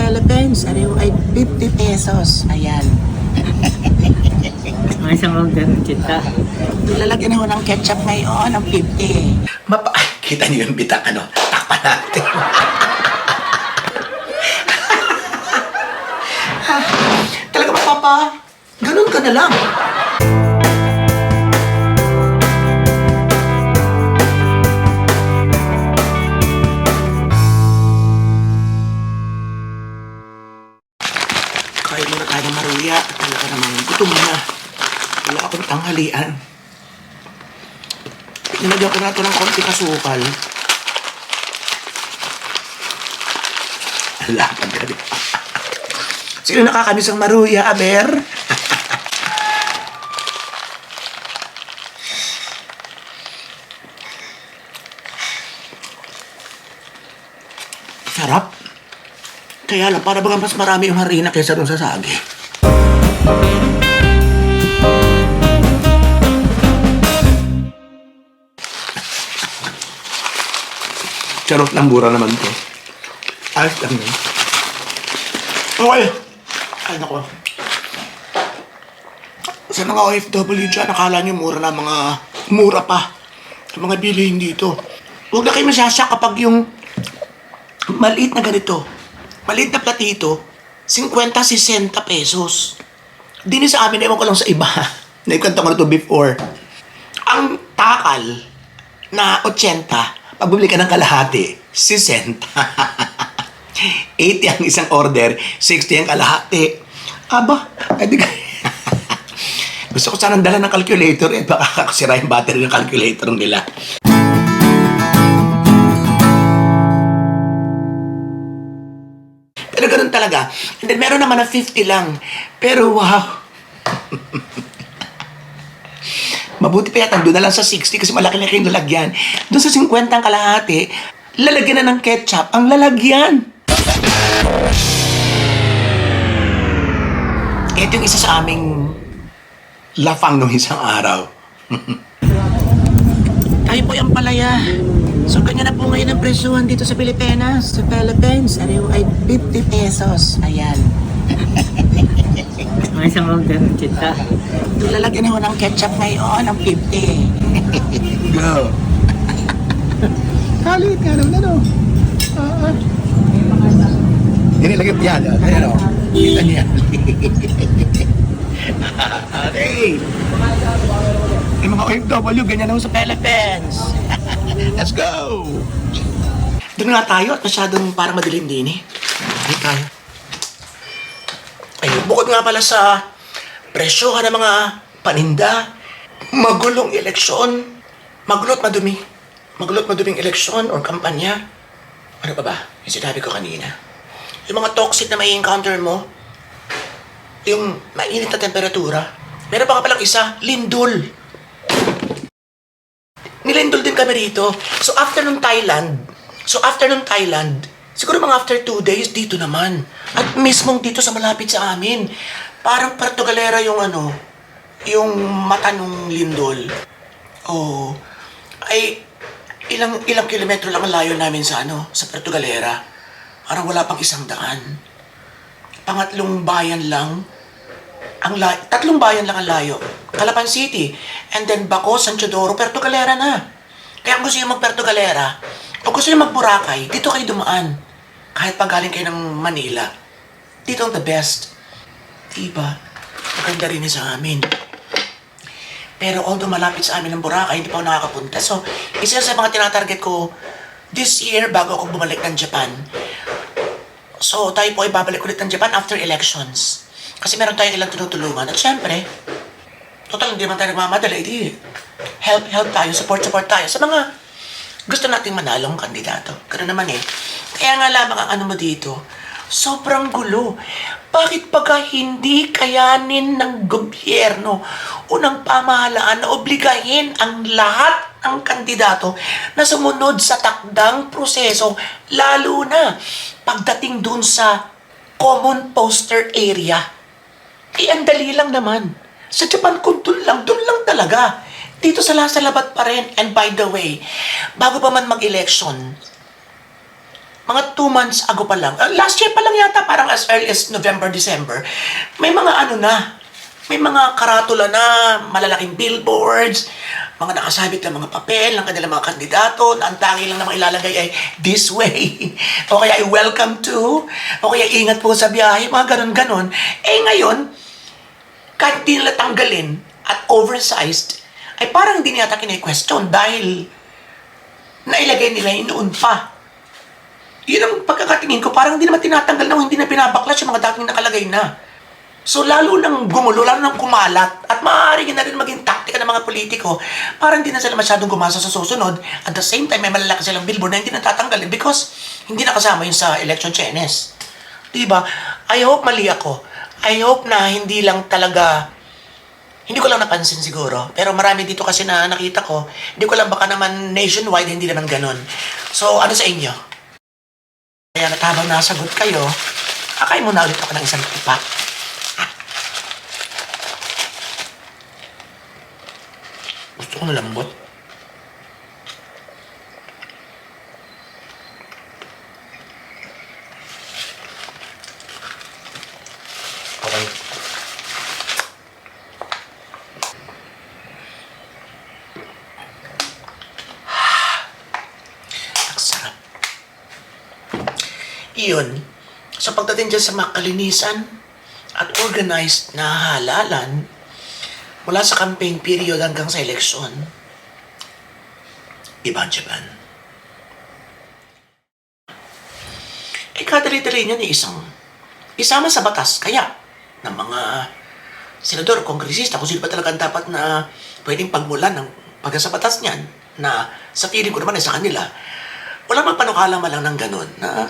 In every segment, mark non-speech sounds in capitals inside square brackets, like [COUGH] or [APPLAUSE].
Philippines. Ariw ay 50 pesos. Ayan. [LAUGHS] May isang order kita. Lalagyan ako ng ketchup ngayon ng 50. Mapa... Ay, kita niyo yung bitang ano? Takpan natin. [LAUGHS] Talaga ba, Papa? Ganun ka na lang. Maruya. Talaga namang gutom na. Wala akong tanghalian. Nilagyan ko na ito ng konti kasukal. Lapad ka din. Sino nakakamis ang maruya, Aber? Sarap. Kaya lang, para bagang mas marami yung harina kaysa dun sa sagi. Charot lang, mura naman to. Ayos lang yun. Okay. Ay, nako. Sa mga OFW dyan, nakala nyo mura na mga... Mura pa. Ang mga bilihin dito. Huwag na kayo masasya kapag yung maliit na ganito, maliit na platito, 50-60 pesos. Dini sa amin, ewan ko lang sa iba. [LAUGHS] Naikwento ko na to before. Ang takal na 80, pag bumili ka ng kalahati, 60. 80 [LAUGHS] ang isang order, 60 ang kalahati. Aba, edi ka... [LAUGHS] Gusto ko sanang dala ng calculator eh, baka kakasira yung battery ng calculator nila. Pero ganun talaga. And then meron naman na 50 lang. Pero wow. [LAUGHS] Mabuti pa yata, doon na lang sa 60 kasi malaki-laki yung lalagyan. Doon sa 50 ang kalahati, lalagyan na ng ketchup ang lalagyan. Ito yung isa sa aming lafang nung isang araw. [LAUGHS] Tayo po yung palaya. So, ganyan na po ngayon ang presyuhan dito sa Pilipinas. Sa Philippines, ariw ay 50 pesos. Ayan. [LAUGHS] May isang order kita. Lalagyan ako ng ketchup ngayon ng 50. [LAUGHS] Go! Kalit nga naman, ano? Ah, ah. Inilagay yan, ah. Ayan, o. Kita niya. [LAUGHS] okay. Yung mga OFW, ganyan naman sa Philippines. [LAUGHS] Let's go! Doon nga tayo at masyadong para madilim din eh. Ay tayo. Bukod nga pala sa presyohan ng mga paninda, magulong eleksyon, magulot madumi, magulot maduming eleksyon or kampanya. Ano pa ba? Yung sinabi ko kanina. Yung mga toxic na may encounter mo, yung mainit na temperatura, meron pa nga palang isa, lindol. Nilindol din kami rito. So after nung Thailand, so after nung Thailand, siguro mga after two days, dito naman. At mismong dito sa malapit sa amin. Parang Portugalera yung ano, yung mata nung lindol. Oh, ay ilang ilang kilometro lang ang layo namin sa ano, sa Portugalera. Parang wala pang isang daan. Pangatlong bayan lang ang la- tatlong bayan lang ang layo. Calapan City, and then Baco, San Teodoro, Puerto na. Kaya kung gusto nyo mag-Puerto Galera, o gusto nyo mag-Boracay, dito kayo dumaan. Kahit pag galing kayo ng Manila. Dito ang the best. Diba? Maganda rin sa amin. Pero although malapit sa amin ang Boracay, hindi pa ako nakakapunta. So, isa sa mga tinatarget ko this year bago ako bumalik ng Japan. So, tayo po ay babalik ulit ng Japan after elections. Kasi meron tayong ilang tinutulungan. At syempre, total hindi naman tayo nagmamadali. Di, help, help tayo, support, support tayo sa mga gusto nating manalong kandidato. Ganun naman eh. Kaya nga lamang ang ano mo dito, sobrang gulo. Bakit pagka hindi kayanin ng gobyerno o ng pamahalaan na obligahin ang lahat ng kandidato na sumunod sa takdang proseso, lalo na pagdating dun sa common poster area. Eh, ang dali lang naman. Sa Japan, kung dun lang, dun lang talaga. Dito sa Lasa Labat pa rin. And by the way, bago pa man mag-election, mga two months ago pa lang, uh, last year pa lang yata, parang as early as November, December, may mga ano na, may mga karatula na, malalaking billboards, mga nakasabit na mga papel ng kanilang mga kandidato, na ang tangi lang naman ilalagay ay this way, [LAUGHS] o kaya ay welcome to, o kaya ingat po sa biyahe, mga ganon-ganon. Eh ngayon, kahit di nila tanggalin at oversized, ay parang hindi niyata kine-question dahil nailagay nila noon pa. Yun ang pagkakatingin ko, parang hindi naman tinatanggal na hindi na binabaklas yung mga dating nakalagay na. So lalo nang gumulo, lalo nang kumalat, at maaari na rin maging taktika ng mga politiko, parang hindi na sila masyadong gumasa sa susunod. At the same time, may malalaki silang billboard na hindi natatanggalin because hindi nakasama yun sa election chenes. Diba? I hope mali ako. I hope na hindi lang talaga hindi ko lang napansin siguro. Pero marami dito kasi na nakita ko. Hindi ko lang baka naman nationwide, hindi naman ganun. So, ano sa inyo? Kaya at habang nasagot kayo, akain muna ulit ako ng isang tipa. Gusto ko na lambot. Okay. Ang sarap. Iyon, sa pagdating dyan sa mga kalinisan at organized na halalan, mula sa campaign period hanggang sa eleksyon, iba ang Japan. Eh, kadali-dali niya ni isang isama sa batas kaya ng mga senador, kongresista, kung sino ba talaga ang dapat na pwedeng pagmulan ng pagka sa batas niyan, na sa feeling ko naman ay sa kanila, wala mang panukala man lang ng ganun na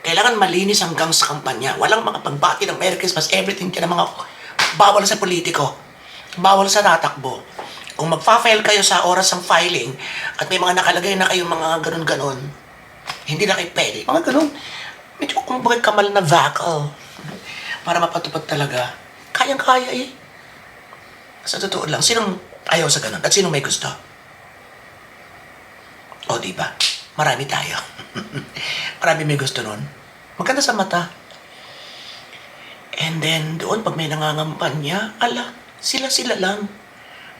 kailangan malinis hanggang sa kampanya. Walang mga pagbati ng Merry Christmas, everything kaya mga bawal sa politiko. Bawal sa tatakbo. Kung magfa-file kayo sa oras ng filing at may mga nakalagay na kayong mga ganun-ganon, hindi na kayo pwede. Mga ganun. Medyo bakit kamal na vacal para mapatupad talaga. Kayang-kaya eh. Sa totoo lang, sinong ayaw sa ganun? At sinong may gusto? O, di ba? Marami tayo. Marami may gusto nun. Maganda sa mata. And then, doon, pag may nangangampanya, ala, sila-sila lang.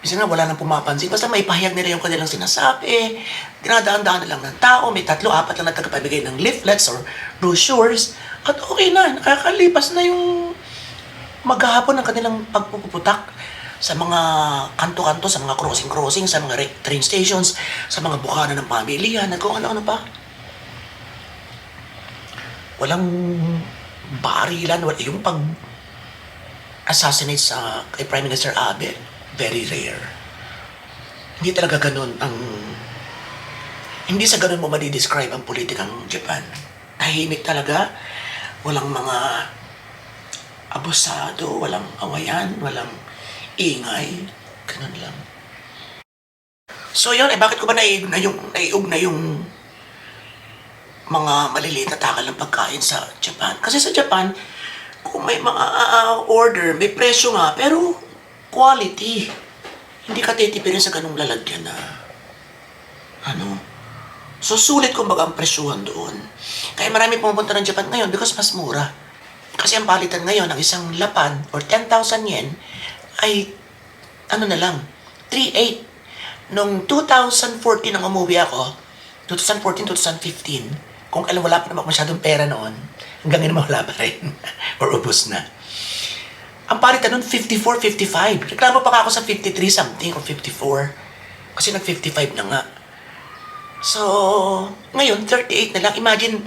Bisa nga, wala nang pumapansin. Basta may pahayag nila yung kanilang sinasabi. Dinadaan-daan na lang ng tao. May tatlo, apat lang na tagapabigay ng leaflets or brochures. At okay na, nakakalipas na yung maghahapon ng kanilang pagpuputak sa mga kanto-kanto, sa mga crossing-crossing, sa mga train stations, sa mga bukana ng pamilya, at kung ano-ano pa. Walang barilan, wala yung pag assassinate sa kay Prime Minister Abe, very rare. Hindi talaga ganun ang hindi sa ganun mo madi-describe ang politikang Japan. Tahimik talaga, walang mga abusado, walang awayan, walang ingay, ganun lang. So yun, eh bakit ko ba naiug na yung, naiug na yung mga maliliit na takal ng pagkain sa Japan? Kasi sa Japan, kung may mga ah, order, may presyo nga, pero quality. Hindi ka titipirin sa ganung lalagyan na ano. So sulit kumbaga ang presyuhan doon. Kaya marami pumupunta ng Japan ngayon because mas mura. Kasi ang palitan ngayon ng isang lapad or 10,000 yen ay ano na lang, 3.8. Nung 2014 nang umuwi ako, 2014-2015, kung alam wala pa naman masyadong pera noon, hanggang ngayon wala pa rin. [LAUGHS] or ubos na. Ang palitan nun, 54-55. Reklamo pa ako sa 53 something or 54. Kasi nag-55 na nga. So, ngayon, 38 na lang. Imagine,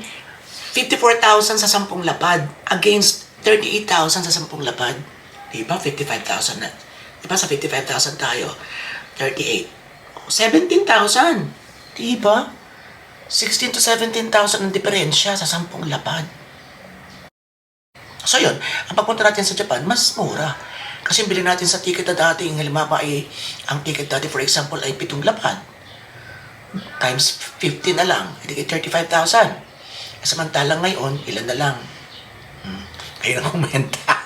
54,000 sa 10 lapad against 38,000 sa 10 lapad. Diba? 55,000 na. Diba sa 55,000 tayo? 38. 17,000. Diba? 16 to 17,000 ang diferensya sa 10 lapad. So yun, ang pagpunta natin sa Japan, mas mura. Kasi bilhin natin sa ticket na dati, yung halimbawa ay, ang ticket dati for example ay pitong lapad. Times 50 na lang, hindi 35,000. Samantalang ngayon, ilan na lang? Hmm. Mahirap kumenta.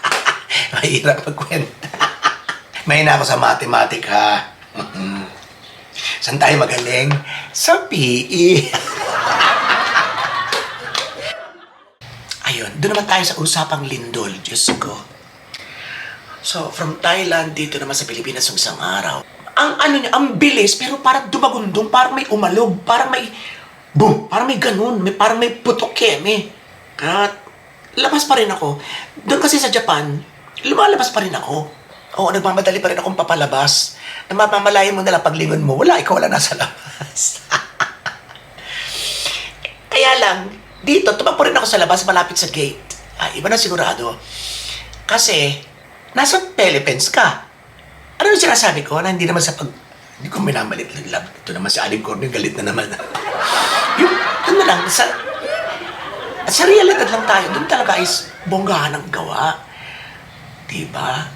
[LAUGHS] Mahirap magkwenta. [LAUGHS] Mahina ako sa matematika. Hmm. Saan tayo magaling? Sa PE. [LAUGHS] Ayun, doon naman tayo sa usapang lindol, Diyos ko. So, from Thailand, dito naman sa Pilipinas yung isang araw. Ang ano niya, ang bilis, pero parang dumagundong, parang may umalog, parang may boom, parang may ganun, may, parang may putok keme. At labas pa rin ako. Doon kasi sa Japan, lumalabas pa rin ako. Oo, nagmamadali pa rin akong papalabas. Namamamalayan mo na lang paglingon mo, wala, ikaw wala nasa labas. [LAUGHS] Kaya lang, dito, tumakbo rin ako sa labas malapit sa gate. Ay, iba na sigurado. Kasi, nasa Philippines ka. Ano yung sinasabi ko na hindi naman sa pag... Hindi ko minamalit lang love. Ito naman si Aling Corny, galit na naman. [LAUGHS] yung, yun na lang, sa... Sa realidad lang tayo, doon talaga is bonggahan ang gawa. Diba?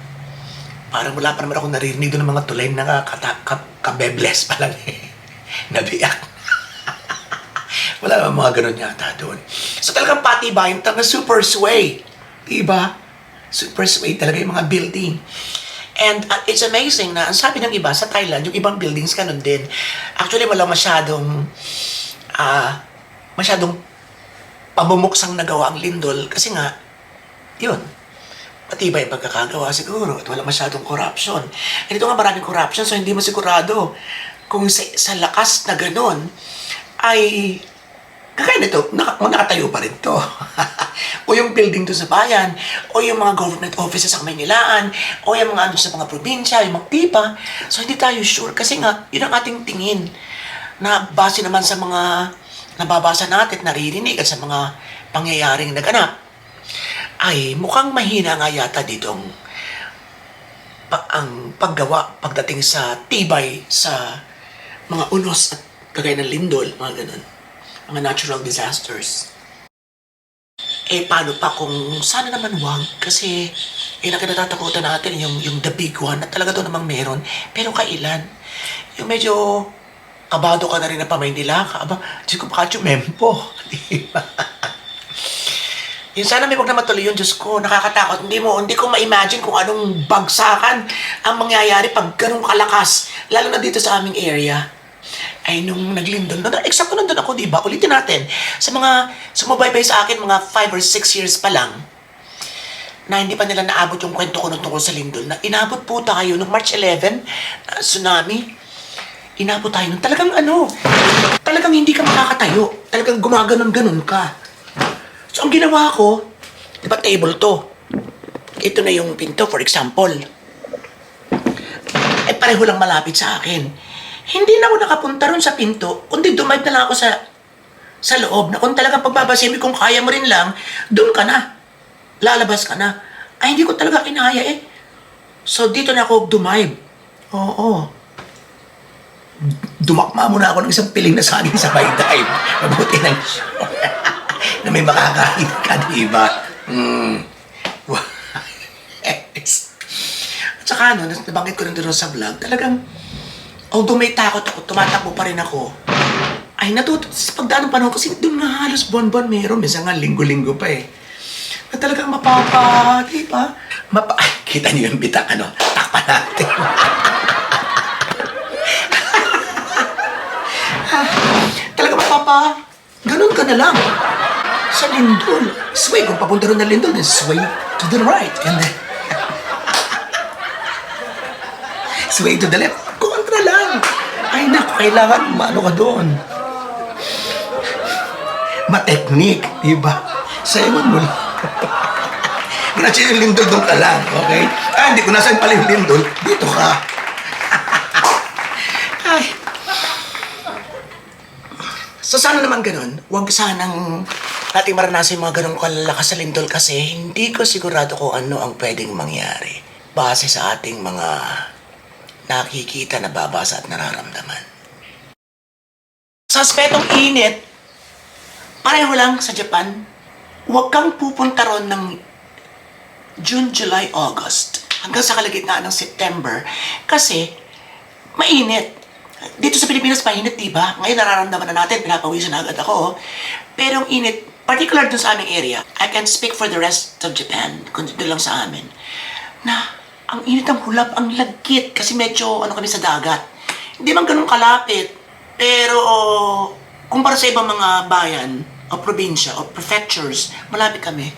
Parang wala pa naman ako naririnig doon ng mga tulay na kabebles pa lang eh. [LAUGHS] Nabiyak. [LAUGHS] Wala naman mga ganun yata doon. So talagang patibayin, talagang super sway. Diba? Super sway talaga yung mga building. And uh, it's amazing na, ang sabi ng iba, sa Thailand, yung ibang buildings ganun din. Actually, wala masyadong, ah, masyadong pamumuksang nagawa ang lindol kasi nga, yun, matibay ang pagkakagawa siguro at wala masyadong corruption. And ito nga maraming corruption so hindi mo sigurado kung sa, sa lakas na ganon ay kagaya nito, naka, nakatayo pa rin to. [LAUGHS] o yung building to sa bayan, o yung mga government offices sa Maynilaan, o yung mga ano sa mga probinsya, yung mga pipa. So hindi tayo sure kasi nga, yun ang ating tingin na base naman sa mga nababasa natin, naririnig at sa mga pangyayaring naganap ay mukhang mahina nga yata dito ang, pa- ang paggawa pagdating sa tibay sa mga unos at kagaya ng lindol, mga ganun. Mga natural disasters. Eh, paano pa kung sana naman wag? Kasi, eh, na kinatatakutan natin yung, yung the big one na talaga doon namang meron. Pero kailan? Yung medyo kabado ka na rin na pamay nila. Aba, Diyos ko, baka mempo. [LAUGHS] Di? Yung sana may wag na matuloy yun, Diyos ko, nakakatakot. Hindi mo, hindi ko ma-imagine kung anong bagsakan ang mangyayari pag ganun kalakas. Lalo na dito sa aming area. Ay, nung naglindol, no, eksakto nandun ako, di ba? Ulitin natin. Sa mga sumubaybay sa akin, mga 5 or 6 years pa lang, na hindi pa nila naabot yung kwento ko nung tungkol sa lindol, na inabot po tayo nung March 11, na tsunami. Inabot tayo nung talagang ano, talagang hindi ka makakatayo. Talagang gumaganon-ganon ka. So, ang ginawa ko, di ba table to? Ito na yung pinto, for example. Eh, pareho lang malapit sa akin. Hindi na ako nakapunta ron sa pinto, kundi dumive na lang ako sa sa loob na kung talagang pagbabasimik kung kaya mo rin lang, doon ka na. Lalabas ka na. Ay, hindi ko talaga kinaya eh. So, dito na ako dumive. Oo. Dumakma muna ako ng isang piling na saging sa my dive. [LAUGHS] Mabuti ng na may makakain ka, di ba? Mm. Yes. At saka ano, nabanggit ko rin doon sa vlog, talagang, although may takot ako, tumatakbo pa rin ako, ay natuto sa pagdaan ng panahon kasi doon nga halos buwan-buwan meron, minsan nga linggo-linggo pa eh. Na talagang mapapa, di ba? Mapa, ay, kita niyo yung bitang ano, takpan natin. [LAUGHS] talaga mapapa, ganun ka na lang. Sa lindol. Sway, kung papunta rin na lindol, then sway to the right. And then, [LAUGHS] sway to the left. Kontra lang. Ay, naku, kailangan maano ka doon. Mateknik, di ba? Sayawan mo lang. [LAUGHS] Kasi yung lindol doon ka lang, okay? Ah, hindi ko nasaan pala yung lindol. Dito ka. [LAUGHS] Ay. So sana naman ganun, huwag sanang nating maranasin yung mga ganong kalalakas sa lindol kasi hindi ko sigurado kung ano ang pwedeng mangyari base sa ating mga nakikita, nababasa at nararamdaman. Sa aspetong init, pareho lang sa Japan, huwag kang pupunta ron ng June, July, August hanggang sa kalagitnaan ng September kasi mainit. Dito sa Pilipinas, mainit, di ba? Ngayon nararamdaman na natin, pinapawisan na agad ako. Pero ang init, particular dun sa aming area, I can speak for the rest of Japan, kundi doon lang sa amin, na ang init ang hulap, ang lagkit, kasi medyo ano kami sa dagat. Hindi man ganun kalapit, pero kumpara sa ibang mga bayan, o probinsya, o prefectures, malapit kami.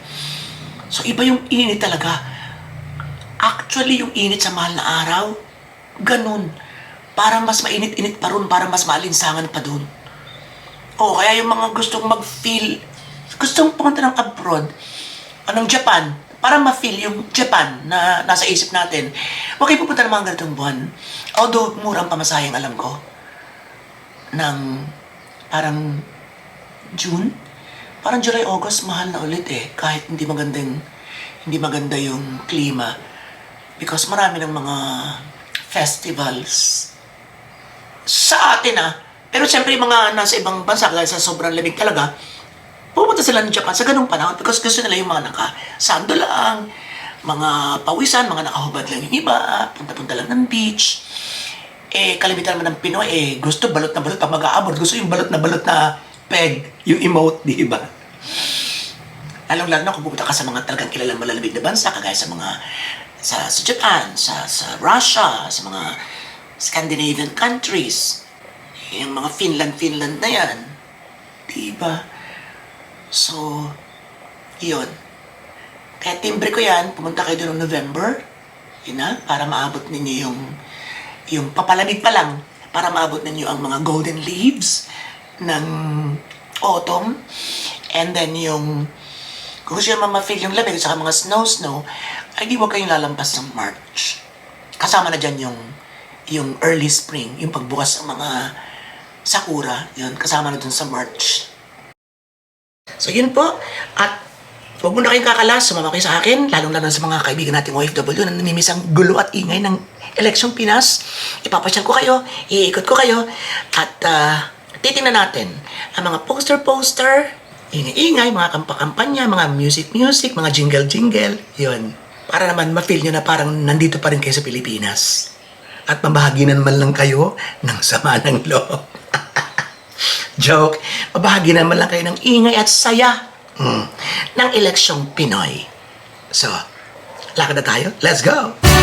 So, iba yung init talaga. Actually, yung init sa mahal na araw, ganun. Parang mas mainit-init pa ron, parang mas maalinsangan pa dun. O, kaya yung mga gustong mag-feel, gustong pumunta ng abroad, anong Japan, para ma-feel yung Japan na nasa isip natin, huwag kayo pupunta ng mga ganitong buwan. Although, murang pamasahing alam ko, ng parang June, parang July, August, mahal na ulit eh. Kahit hindi magandang, hindi maganda yung klima. Because marami ng mga festivals sa atin ah. Pero siyempre mga nasa ibang bansa, dahil sa sobrang lamig talaga, pupunta sila ng Japan sa ganung panahon because gusto nila yung mga nakasando lang, mga pawisan, mga nakahubad lang yung iba, punta-punta lang ng beach. Eh, kalimitan naman ng Pinoy, eh, gusto balot na balot pag mag-aabot. Gusto yung balot na balot na peg, yung emote, di ba? Lalong lalo na kung pupunta ka sa mga talagang kilalang malalamig na bansa, kagaya sa mga, sa, sa Japan, sa, sa Russia, sa mga Scandinavian countries, yung mga Finland, Finland na yan. Di ba? So, yun. Kaya timbre ko yan, pumunta kayo doon noong November, yun na, para maabot ninyo yung, yung papalamig pa lang, para maabot ninyo ang mga golden leaves ng autumn, and then yung, kung gusto nyo ma-feel yung lamig, saka mga snow-snow, ay di huwag kayong lalampas ng March. Kasama na dyan yung, yung early spring, yung pagbukas ng mga sakura, yun, kasama na dun sa March. So yun po, at huwag mo na kayong kakalas, sumama sa akin, lalong-lalo sa mga kaibigan nating OFW na namimiss ang gulo at ingay ng eleksyong Pinas. Ipapasyal ko kayo, iikot ko kayo, at ah, titingnan natin ang mga poster-poster, ingay-ingay, mga kampakampanya, mga music-music, mga jingle-jingle, yun. Para naman ma-feel nyo na parang nandito pa rin kayo sa Pilipinas. At mabahagi na naman lang kayo ng sama ng loob. Joke. Mabahagi naman lang kayo ng ingay at saya mm, ng eleksyong Pinoy. So, lakad na tayo. Let's go!